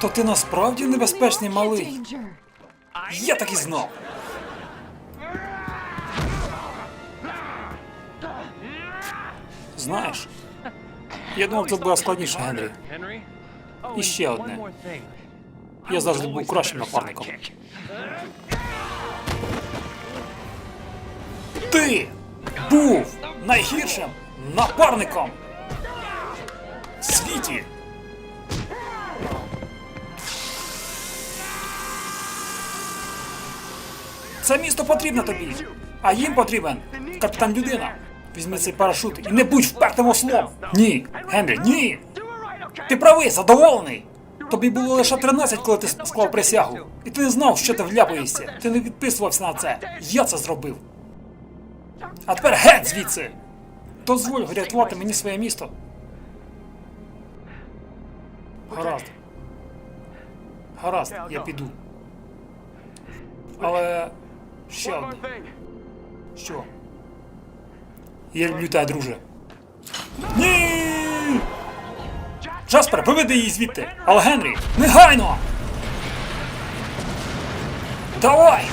То ти насправді небезпечний малий. Я так і знав. Знаєш, я думав, це буде складніше, Генрі. І ще одне. Я завжди був кращим напарником. Ти був найгіршим напарником в світі. Це місто потрібно тобі, а їм потрібен капітан людина. Візьми цей парашут і не будь впертим ослом. Ні, Генрі, ні. Ти правий, задоволений. Тобі було лише 13, коли ти склав присягу. І ти не знав, що ти вляпаєшся. Ти не підписувався на це. Я це зробив. А тепер геть звідси! Дозволь врятувати мені своє місто. Гаразд. Гаразд, я піду. Але. Ще одне. Що? Я люблю тебе, друже. Ні! Джаспер, виведи її звідти! Але Генрі, негайно! Давай!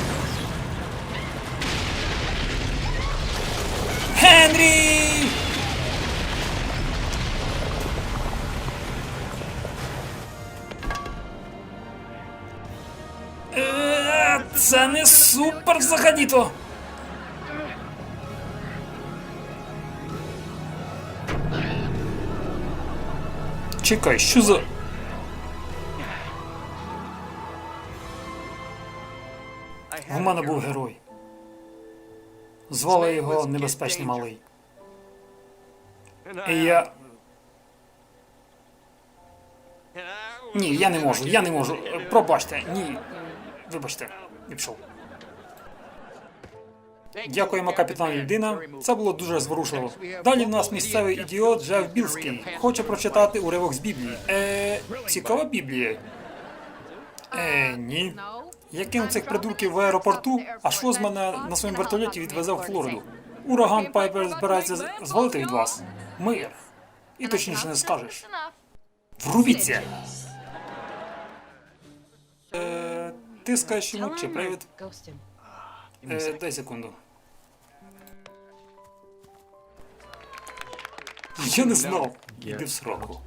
Це не супер взагалі-то. Чекай, що за. В мене був герой. Звали його Небезпечний Малий. І я. Ні, я не можу, я не можу. Пробачте, ні. Вибачте, пішов. Дякуємо, капітан Людина. Це було дуже зворушливо. Далі в нас місцевий ідіот Джеф Білський. Хоче прочитати уривок з Біблії. Е, цікава Біблія. Е, ні. Я кинув цих придурків в аеропорту, а що з мене на своєму вертольоті відвезе в Флориду. Ураган Пайпер збирається звалити від вас. Мир. І точніше не скажеш. Врубіться! Ти скажеш йому чи привід? Е, дай секунду. Я не знав. Іди в сроку.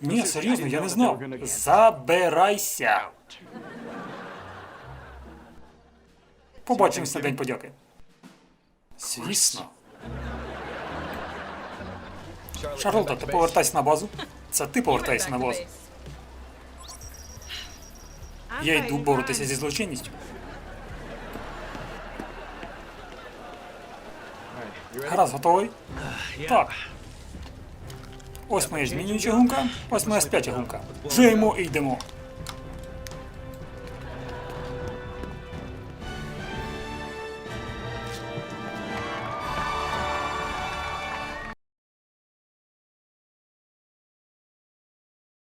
Ні, серйозно, я не знав. Забирайся. Побачимось на День подяки. Звісно. Шарлота, ти повертайся на базу. Це ти повертайся на базу. Я йду боротися зі злочинністю. Гаразд, готовий? Так. Ось моя змінююча гумка, ось моя спяча гумка. Вже ймо і йдемо.